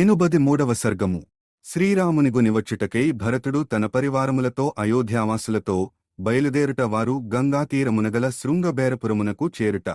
ఎనుబది మూడవ సర్గము. శ్రీరాముని గునివచ్చుటకై భరతుడు తన పరివారములతో అయోధ్యావాసులతో బయలుదేరుట వారు గంగాతీరమునగల శృంగబేరపురమునకు చేరుట.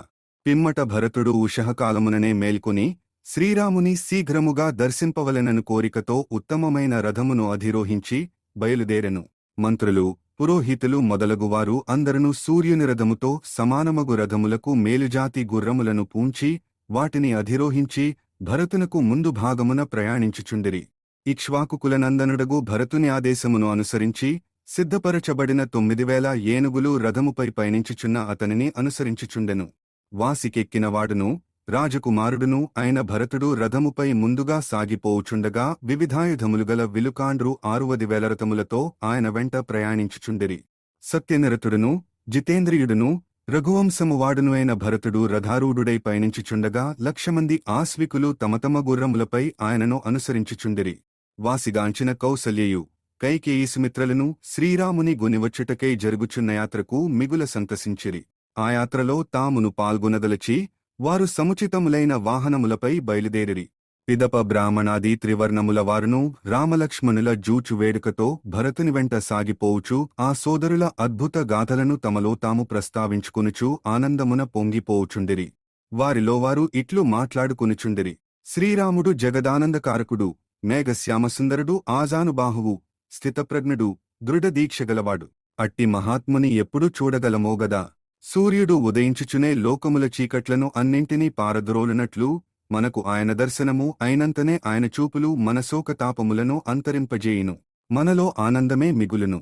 పిమ్మట భరతుడు ఉషహకాలముననే మేల్కొని శ్రీరాముని శీఘ్రముగా దర్శింపవలెనను కోరికతో ఉత్తమమైన రథమును అధిరోహించి బయలుదేరెను. మంత్రులు పురోహితులు మొదలగువారు అందరను సూర్యుని రథముతో సమానమగు రథములకు మేలుజాతి గుర్రములను పూంచి వాటిని అధిరోహించి భరతునకు ముందు భాగమున ప్రయాణించుచుండిరి. ఇక్ష్వాకుకులనందనుడగు భరతుని ఆదేశమును అనుసరించి సిద్ధపరచబడిన తొమ్మిదివేల ఏనుగులు రథముపై పయనించుచున్న అతనిని అనుసరించుచుండెను. వాసికెక్కినవాడును రాజకుమారుడును అయిన భరతుడు రథముపై ముందుగా సాగిపోవుచుండగా వివిధాయుధములుగల విలుకాండ్రు ఆరువది వేల రథములతో ఆయన వెంట ప్రయాణించుచుండిరి. సత్యనిరతుడును జితేంద్రియుడును రఘువంశము వాడును అయిన భరతుడు రథారూఢుడై పయనించుచుండగా లక్షమంది ఆస్వికులు తమ తమ గుర్రములపై ఆయనను అనుసరించుచుండిరి వాసిగాంచిన కౌసల్యయు కైకేయి సుమిత్రలను శ్రీరాముని గునివచ్చుటకై జరుగుచున్న యాత్రకు మిగుల సంతసించిరి. ఆ యాత్రలో తామును పాల్గొనదలచి వారు సముచితములైన వాహనములపై బయలుదేరిరి. పిదప బ్రాహ్మణాది త్రివర్ణముల వారును రామలక్ష్మణుల జూచు వేడుకతో భరతుని వెంట సాగిపోవుచు ఆ సోదరుల అద్భుత గాథలను తమలో తాము ప్రస్తావించుకునుచు ఆనందమున పొంగిపోవుచుండిరి. వారిలో వారు ఇట్లు మాట్లాడుకునుచుండిరి. శ్రీరాముడు జగదానందకారకుడు మేఘశ్యామసుందరుడు ఆజానుబాహువు స్థితప్రజ్ఞుడు దృఢదీక్షగలవాడు. అట్టి మహాత్ముని ఎప్పుడు చూడగలమోగదా? సూర్యుడు ఉదయించుచునే లోకముల చీకట్లను అన్నింటినీ పారద్రోలినట్లు మనకు ఆయన దర్శనము అయినంతనే ఆయన చూపులు మన శోకతాపములను అంతరింపజేయును. మనలో ఆనందమే మిగులును.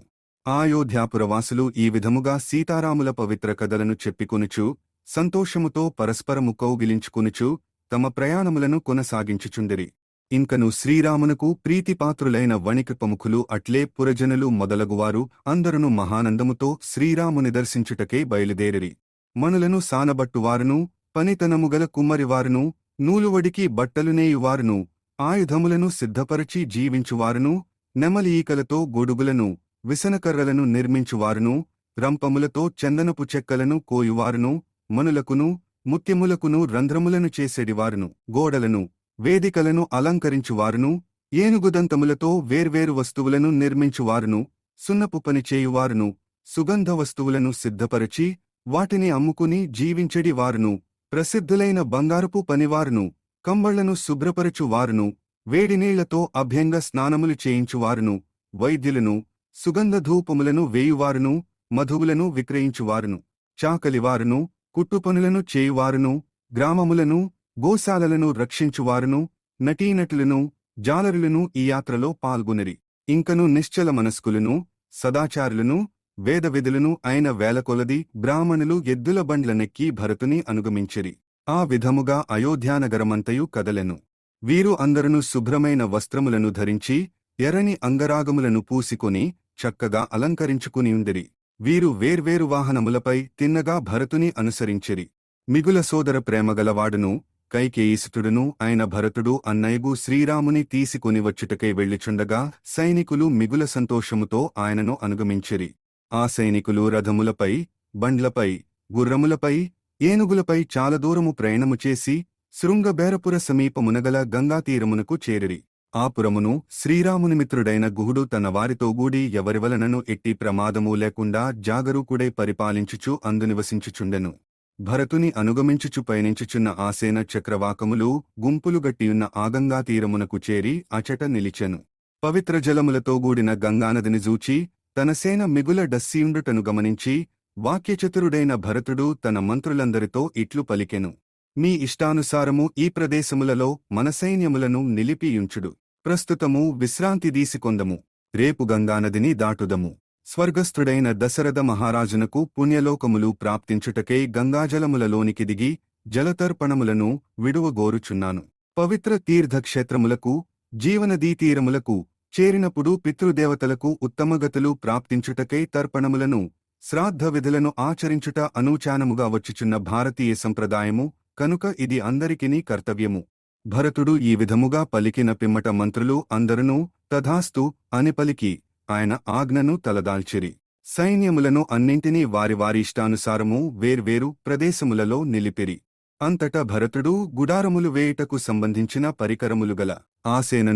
ఆయోధ్యాపురవాసులు ఈ విధముగా సీతారాముల పవిత్ర కథలను చెప్పికొనుచు సంతోషముతో పరస్పరము కౌగిలించుకొనుచు తమ ప్రయాణములను కొనసాగించుచుండిరి. ఇంకను శ్రీరామునకు ప్రీతిపాత్రులైన వణిక ప్రముఖులు అట్లే పురజనులు మొదలగువారు అందరును మహానందముతో శ్రీరాముని దర్శించుటకే బయలుదేరిరి. మనులను సానబట్టువారును పనితనముగల కుమ్మరివారును నూలువడికి బట్టలునేయువారును ఆయుధములను సిద్ధపరచి జీవించువారును నెమలి ఈకలతో గొడుగులను విసనకర్రలను నిర్మించువారును రంపములతో చందనపు చెక్కలను కోయువారును మనులకును ముత్యములకును రంధ్రములను చేసేడివారును గోడలను వేదికలను అలంకరించువారును ఏనుగుదంతములతో వేర్వేరు వస్తువులను నిర్మించువారును సున్నపు పనిచేయువారును సుగంధ వస్తువులను సిద్ధపరచి వాటిని అమ్ముకుని జీవించెడి వారును ప్రసిద్ధులైన బంగారపు పనివారును కంబళ్ళను శుభ్రపరచువారును వేడినీళ్ళతో అభ్యంగ స్నానములు చేయించువారును వైద్యులను సుగంధధూపములను వేయువారును మధువులను విక్రయించువారును చాకలివారును కుట్టుపనులను చేయువారును గ్రామములను గోశాలలను రక్షించువారును నటీనటులను జాలరులను ఈ యాత్రలో పాల్గొనరి. ఇంకను నిశ్చల మనస్కులను సదాచారులను వేదవిధులను అయిన వేలకొలది బ్రాహ్మణులు ఎద్దుల బండ్లనెక్కి భరతుని అనుగమించిరి. ఆ విధముగా అయోధ్యానగరమంతయు కదలెను. వీరు అందరును శుభ్రమైన వస్త్రములను ధరించి ఎర్రని అంగరాగములను పూసికొని చక్కగా అలంకరించుకునియుందిరి. వీరు వేర్వేరు వాహనములపై తిన్నగా భరతుని అనుసరించిరి. మిగుల సోదర ప్రేమగలవాడును కైకేయీసుతుడును ఆయన భరతుడు అన్నయ్యగు శ్రీరాముని తీసుకొని వచ్చుటకై వెళ్ళిచుండగా సైనికులు మిగుల సంతోషముతో ఆయనను అనుగమించిరి. ఆ సైనికులు రథములపై బండ్లపై గుర్రములపై ఏనుగులపై చాలా దూరము ప్రయాణము చేసి శృంగబేరపుర సమీపమునగల గంగాతీరమునకు చేరిరి. ఆ పురమును శ్రీరాముని మిత్రుడైన గుహుడు తన వారితో గూడి ఎవరివలనను ఎట్టి ప్రమాదము లేకుండా జాగరూకుడై పరిపాలించుచు అందునివసించుచుండెను భరతుని అనుగమించుచు పయనించుచున్న ఆసేన చక్రవాకములు గుంపులు గట్టియున్న ఆగంగా తీరమునకు చేరి అచట నిలిచెను. పవిత్ర జలములతో గూడిన గంగానదిని జూచి తన సేన మిగుల డస్సియుండుటను గమనించి వాక్యచతురుడైన భరతుడు తన మంత్రులందరితో ఇట్లు పలికెను. మీ ఇష్టానుసారము ఈ ప్రదేశములలో మన సైన్యములను నిలిపియుంచుడు. ప్రస్తుతము విశ్రాంతి దీసికొందము రేపు గంగానదిని దాటుదము. స్వర్గస్థుడైన దశరథ మహారాజునకు పుణ్యలోకములు ప్రాప్తించుటకై గంగాజలములలోనికి దిగి జలతర్పణములను విడువగోరుచున్నాను. పవిత్ర తీర్థక్షేత్రములకు జీవనదీతీరములకు చేరినప్పుడు పితృదేవతలకు ఉత్తమగతులు ప్రాప్తించుటకై తర్పణములను శ్రాద్ధ విధులను ఆచరించుట అనూచానముగా వచ్చుచున్న భారతీయ సంప్రదాయము కనుక ఇది అందరికినీ కర్తవ్యము. భరతుడు ఈ విధముగా పలికిన పిమ్మట మంత్రులు అందరునూ తథాస్తు అని పలికి ఆయన ఆజ్ఞను తలదాల్చిరి. సైన్యములను అన్నింటినీ వారి వారి ఇష్టానుసారము వేర్వేరు ప్రదేశములలో నిలిపిరి. అంతటా భరతుడు గుడారములు వేయుటకు సంబంధించిన పరికరములు గల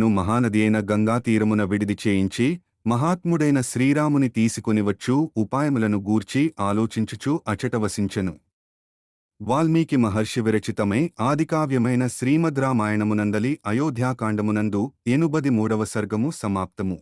మహానదియైన సేనను గంగా తీరమున విడిది చేయించి మహాత్ముడైన శ్రీరాముని తీసుకొనివచ్చు ఉపాయములను గూర్చి ఆలోచించుచు అచటవసించెను. వాల్మీకి మహర్షి విరచితమై ఆదికావ్యమైన శ్రీమద్ రామాయణమునందలి అయోధ్యాకాండమునందు ఎనుబది మూడవ సర్గము సమాప్తము.